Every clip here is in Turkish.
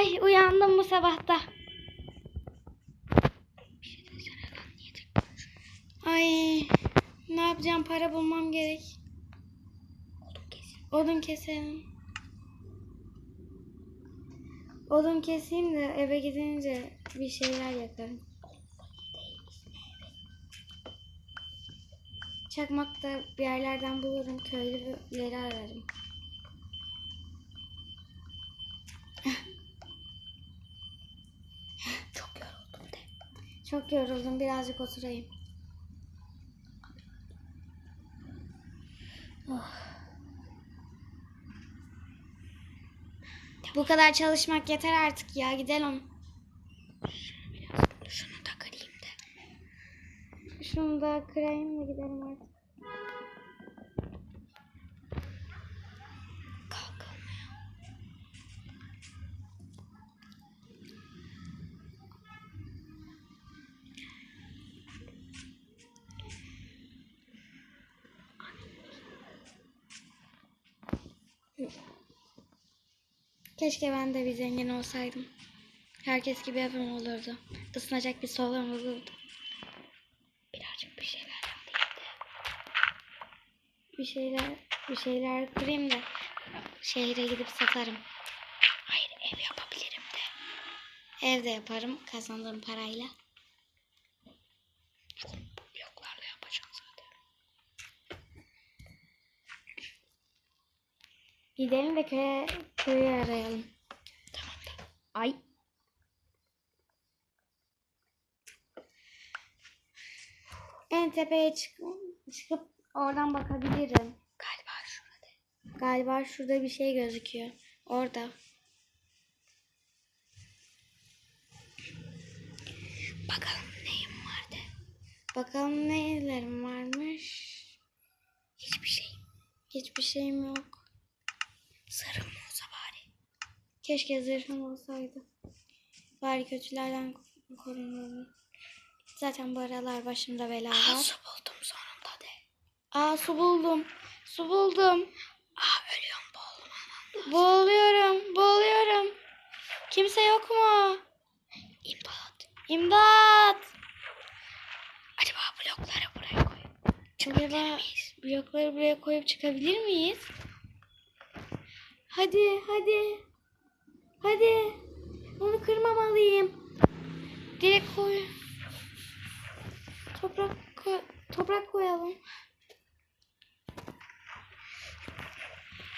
Ay uyandım bu sabahta. Ay ne yapacağım para bulmam gerek. Odun keselim. Odun keseyim de eve gidince bir şeyler yakarım. Çakmak da bir yerlerden bulurum. Köylüleri ararım. Çok yoruldum de. Çok yoruldum. Birazcık oturayım. Oh. Bu kadar çalışmak yeter artık ya. Gidelim. Şunu da kırayım da. Şunu da kırayım da gidelim artık. Keşke ben de bir zengin olsaydım. Herkes gibi evim olurdu. Isınacak bir salon olurdu. Birazcık bir şeyler yapayım da. Bir şeyler bir şeyler kırayım da şehre gidip satarım. Hayır ev yapabilirim de. Evde yaparım kazandığım parayla. Bloklarla yapacağım zaten. Gidelim ve köye, köyü arayalım. Tamam da. Ay. En tepeye çık çıkıp oradan bakabilirim. Galiba şurada. Galiba şurada bir şey gözüküyor. Orada. Bakalım neyim var de. Bakalım nelerim varmış. Hiçbir şey. Hiçbir şeyim yok. Sarım olsa bari. Keşke zırhım olsaydı. Bari kötülerden korunurum. Zaten bu aralar başımda bela Aa, var. su buldum sonunda de. Aa su buldum. Su buldum. Aa ölüyorum boğulma. Boğuluyorum. Boğuluyorum. Kimse yok mu? İmdat. İmdat. Acaba blokları buraya koy. Acaba blokları buraya koyup çıkabilir miyiz? Hadi hadi. Hadi. Onu kırmamalıyım. Direkt koy. Toprak koy- toprak koyalım.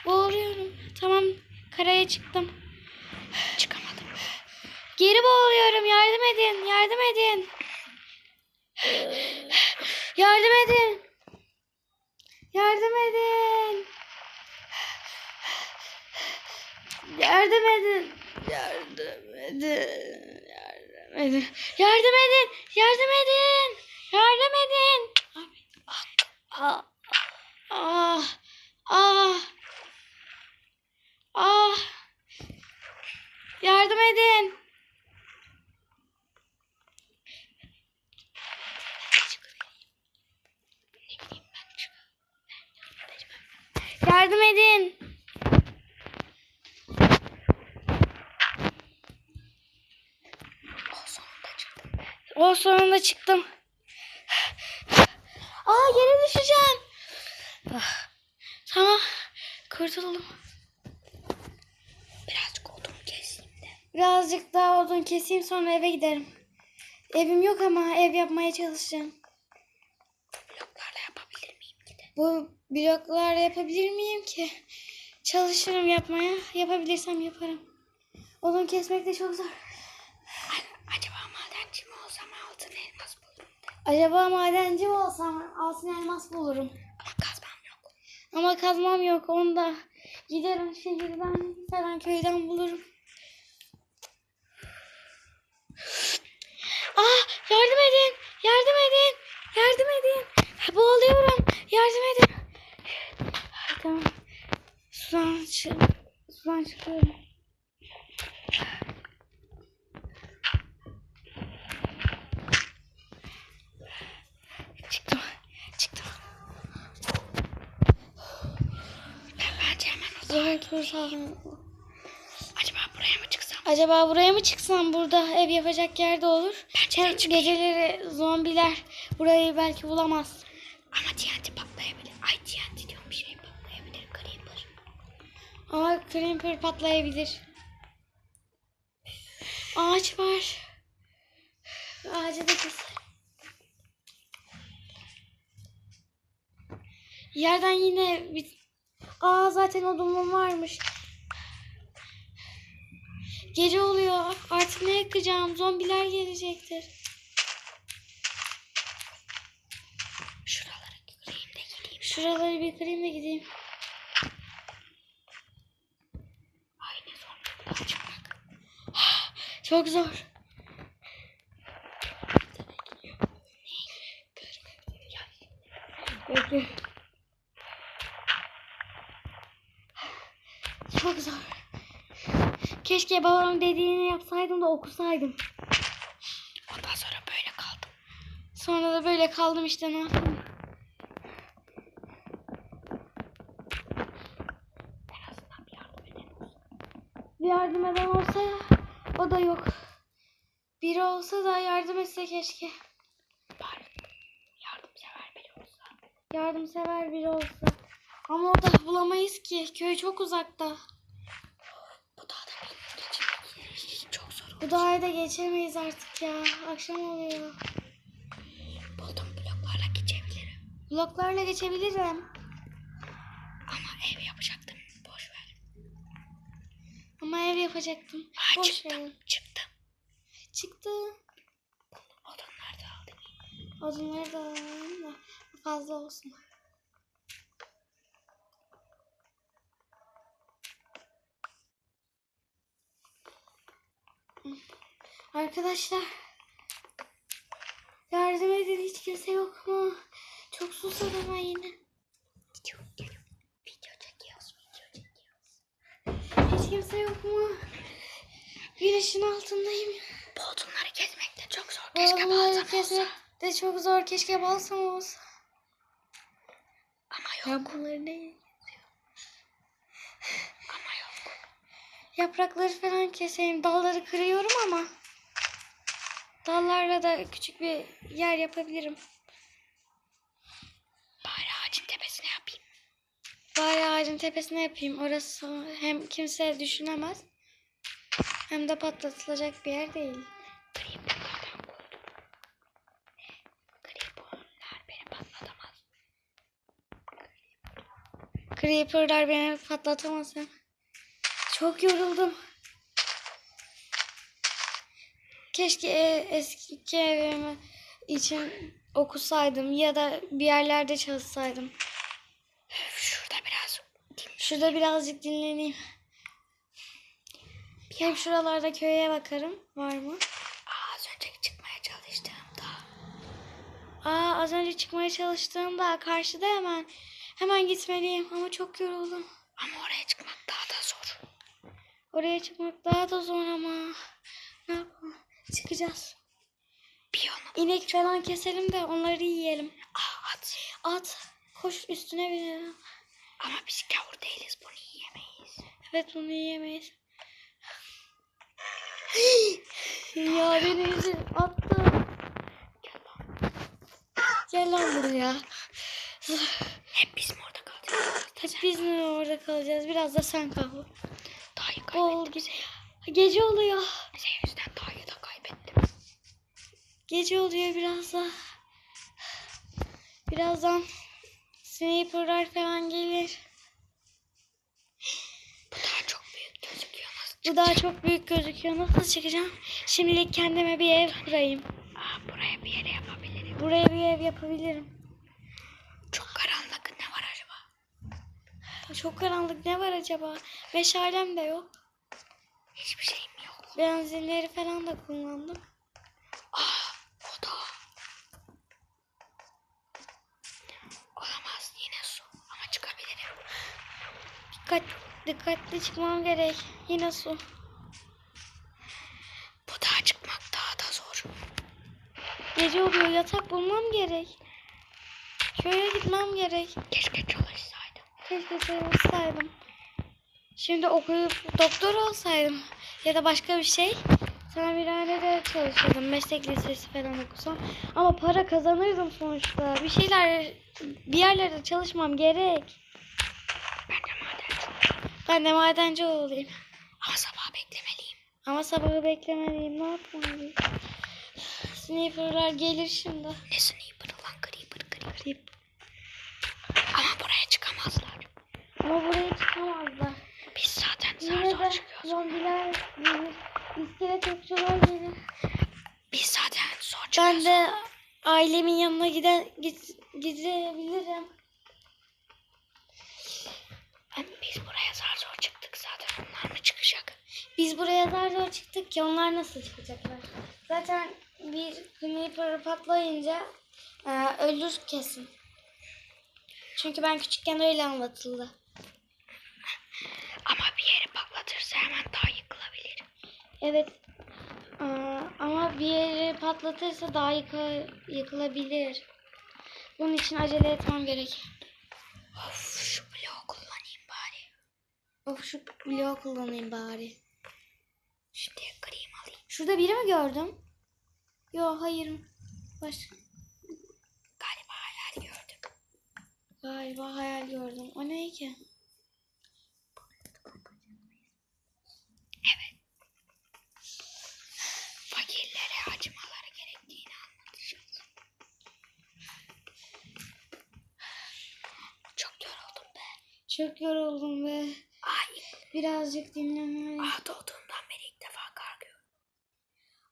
Boğuluyorum. Tamam. Karaya çıktım. Çıkamadım. Geri boğuluyorum. Yardım edin. Yardım edin. Yardım edin. Yardım edin. Yardım edin. Yardım edin. Yardım edin. Yardım edin. Yardım edin. Yardım edin. Ah. Ah. Ah. Ah. Yardım edin. Yardım edin. O sonunda çıktım. Aa yere düşeceğim. Ah, Tamam. Kurtuldum. Birazcık odun keseyim de. Birazcık daha odun keseyim sonra eve giderim. Evim yok ama ev yapmaya çalışacağım. Bloklarla yapabilir miyim ki de? Bu bloklarla yapabilir miyim ki? Çalışırım yapmaya. Yapabilirsem yaparım. Odun kesmek de çok zor. Olsam altın elmas bulurum de. Acaba madenci olsam altın elmas bulurum. Ama kazmam yok. Ama kazmam yok. Onu da giderim şehirden falan köyden bulurum. Ah yardım edin. Yardım edin. Yardım edin. Boğuluyorum. Yardım edin. Tamam. Sudan, çık sudan çıkıyorum. Çıktım. Çıktım. Bence kurtardım. Acaba buraya mı çıksam Acaba buraya mı çıksam? Burada ev yapacak yer de olur. Hem geceleri zombiler burayı belki bulamaz. Ama TNT patlayabilir. Ay TNT diyorum bir şey patlayabilir. Creeper. Ama creeper patlayabilir. Ağaç var. Ağacı da kes. Yerden yine bir... Aa zaten odunum varmış. Gece oluyor. Artık ne yakacağım? Zombiler gelecektir. Şuraları kırayım da gideyim. Şuraları bir kırayım da gideyim. Ay ne zor burada çıkmak. Çok zor. Bekle. Çok zor. Keşke babam dediğini yapsaydım da okusaydım. Ondan sonra böyle kaldım. Sonra da böyle kaldım işte ne yapayım. Bir yardım eden olsa o da yok. Biri olsa da yardım etse keşke. Bari yardımsever biri olsa. Yardımsever biri olsa. Ama o da bulamayız ki. Köy çok uzakta. Bu dağda bir için çok zor. Bu dağı da geçemeyiz artık ya. Akşam oluyor. Buldum bloklarla geçebilirim. Bloklarla geçebilirim. Ama ev yapacaktım. Boş ver. Ama ev yapacaktım. Aa, Boş çıktım. ver. Çıktım. Çıktı. Odunlar da aldım. Odunları da alayım da fazla olsun. Arkadaşlar yardım edin hiç kimse yok mu? Çok susadım ben yine. Video, video çekiyoruz. Video çekiyoruz. Hiç kimse yok mu? Güneşin altındayım. Bu odunları kesmek de çok zor. Keşke kesmek olsa. de çok zor. Keşke balsam olsa. Ama yok. Ben bunları ne? Ama yok. Yaprakları falan keseyim. Dalları kırıyorum ama. Dallarla da küçük bir yer yapabilirim. Bari ağacın tepesine yapayım. Bari ağacın tepesine yapayım. Orası hem kimse düşünemez. Hem de patlatılacak bir yer değil. Creeper'lardan korktum. Creeper'lar beni patlatamaz. Creeper'lar beni patlatamaz. hem. Çok yoruldum. Keşke e, eski evim için okusaydım ya da bir yerlerde çalışsaydım. Şurada biraz Şurada birazcık dinleneyim. Hem şuralarda köye bakarım. Var mı? Aa, az önce çıkmaya çalıştığımda Aa az önce çıkmaya çalıştığımda karşıda hemen hemen gitmeliyim ama çok yoruldum. ama oraya çıkmak daha da zor. Oraya çıkmak daha da zor ama. Ne yapalım? Çıkacağız. Bir yolunu İnek falan keselim de onları yiyelim. Aa, at. At. Koş üstüne binelim. Ama biz gavur değiliz bunu yiyemeyiz. Evet bunu yiyemeyiz. ya beni yüzü attı. Gel lan. Gel lan buraya. Hep biz mi orada kalacağız? Hep biz mi orada kalacağız? Biraz da sen kal. Oldu. kaybettim. Gece oluyor. Senin yüzünden dayı da kaybettim. Gece oluyor biraz da. Birazdan sniper'lar falan gelir. Bu daha çok büyük gözüküyor. Nasıl Bu daha çok büyük gözüküyor. Nasıl çıkacağım? Şimdilik kendime bir ev kurayım. Aa, buraya bir yere yapabilirim. Buraya bir ev yapabilirim. Çok karanlık. Ne var acaba? Çok karanlık. Ne var acaba? Meşalem de yok. Benzinleri falan da kullandım. Aa, o da. Olamaz. Yine su. Ama çıkabilirim. Dikkat, dikkatli çıkmam gerek. Yine su. Bu dağa çıkmak daha da zor. Gece oluyor. Yatak bulmam gerek. Köye gitmem gerek. Keşke çalışsaydım. Keşke çalışsaydım. Şimdi okuyup doktor olsaydım. ya da başka bir şey. Sana bir ailede çalışırdım. Meslek lisesi falan okusam. Ama para kazanırdım sonuçta. Bir şeyler, bir yerlerde çalışmam gerek. Ben de madenci. Ben de madenci olayım. Ama sabah beklemeliyim. Ama sabahı beklemeliyim. Ne yapmalıyım? Sniper'lar gelir şimdi. Ne sniper lan creeper creeper. Ama buraya çıkamazlar. Ama buraya çıkamazlar. Biz zaten zar zor çıkıyoruz. zombiler gelir. İskelet okçular gelir. Biz zaten zor Ben çıkıyoruz. de ailemin yanına gide, git, gidebilirim. Ben- Biz buraya zar zor çıktık zaten. Onlar mı çıkacak? Biz buraya zar zor çıktık ki onlar nasıl çıkacaklar? Zaten bir sniper patlayınca e, ölür kesin. Çünkü ben küçükken öyle anlatıldı. Ama bir yeri patlatırsa hemen daha yıkılabilir. Evet. ama bir yeri patlatırsa daha yıka, yıkılabilir. Bunun için acele etmem gerek. Of şu bloğu kullanayım bari. Of şu bloğu kullanayım bari. Şimdi kırayım alayım. Şurada biri mi gördüm? Yo hayır. Baş Galiba hayal gördüm. galiba hayal gördüm. O ne ki? Evet. Fakirlere acımaları gerektiğini anlatacağız. Çok yoruldum be. Çok yoruldum ve Ay, birazcık dinlenmeliyim. ah doğduğumdan beri ilk defa kar gördüm.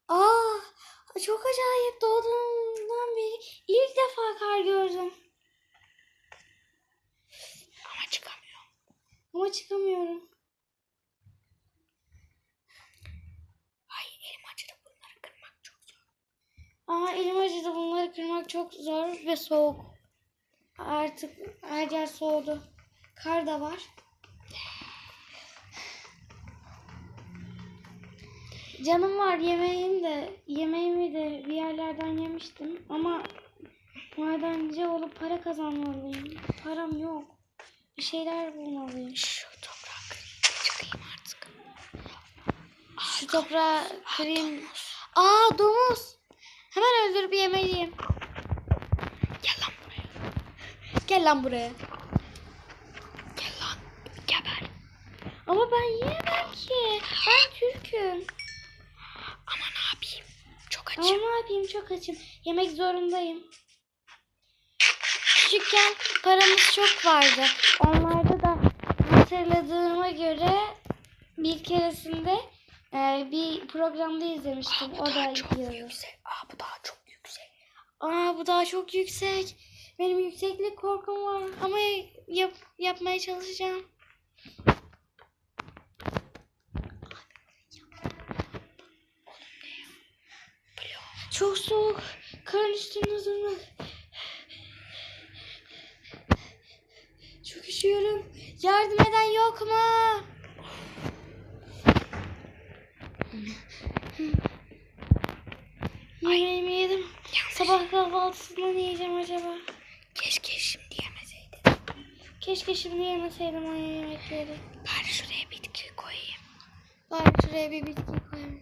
Aa, çok acayip doğduğumdan beri ilk defa kar gördüm. Ama çıkamıyorum. Ama çıkamıyorum. Ay elim acıdı bunları kırmak çok zor. Aa elim acıdı bunları kırmak çok zor ve soğuk. Artık her yer soğudu. Kar da var. Canım var yemeğim de yemeğimi de bir yerlerden yemiştim ama madenci olup para kazanmalıyım. Param yok. Bir şeyler bulmalıyım. Şu toprağı kırayım çıkayım artık. Şu toprağı kırayım. Aa domuz. Hemen öldürüp yemeliyim. Gel lan buraya. Gel lan buraya. Gel lan. Geber. Ama ben yiyemem ki. Ben Türk'üm. Ama ne yapayım? Çok Ama açım. ne yapayım çok açım. Yemek zorundayım. Küçükken paramız çok vardı. Onlarda da hatırladığıma göre bir keresinde e, bir programda izlemiştim. Aa, o da çok yüksek. Aa bu daha çok yüksek. Aa bu daha çok yüksek. Benim yükseklik korkum var ama yap, yapmaya çalışacağım. Çok soğuk. Karın üstünde durmak. Çok üşüyorum. Yardım eden yok mu? Yemeğimi yedim. Sabah kahvaltısında ne yiyeceğim acaba? Keşke şimdi yemeseydin. Keşke şimdi yemeseydim o yemekleri. Bari şuraya bitki koyayım. Bari şuraya bir bitki koyayım.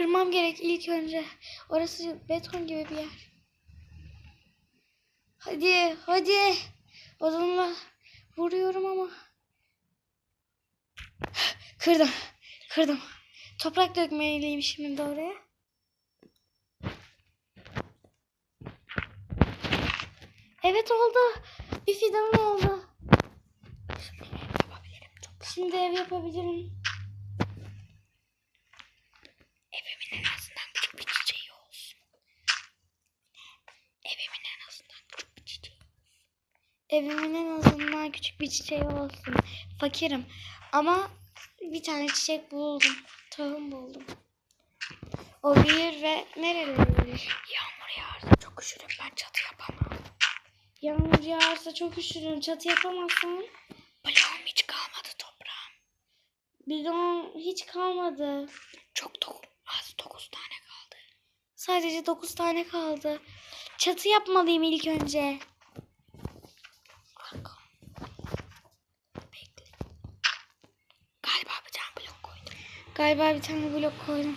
Kırmam gerek ilk önce. Orası beton gibi bir yer. Hadi, hadi. Odunla vuruyorum ama. Kırdım, kırdım. Toprak dökmeliyim şimdi oraya. Evet oldu. Bir fidan oldu. Yapabilirim çok. Şimdi ev yapabilirim. Evimin en azından küçük bir çiçeği olsun. Evimin en azından küçük bir çiçeği. Evimin en azından küçük bir çiçeği olsun. Fakirim. Ama bir tane çiçek buldum. Tohum buldum. O büyür ve nerelere büyür? Yağmur yağarsa çok üşürüm ben çatı yapamam. Yağmur yağarsa çok üşürüm. Çatı yapamazsam Bloğum hiç kalmadı toprağım. bidon hiç kalmadı. Çok dok az dokuz tane kaldı. Sadece 9 tane kaldı. Çatı yapmalıyım ilk önce. Galiba bir tane blok koydum.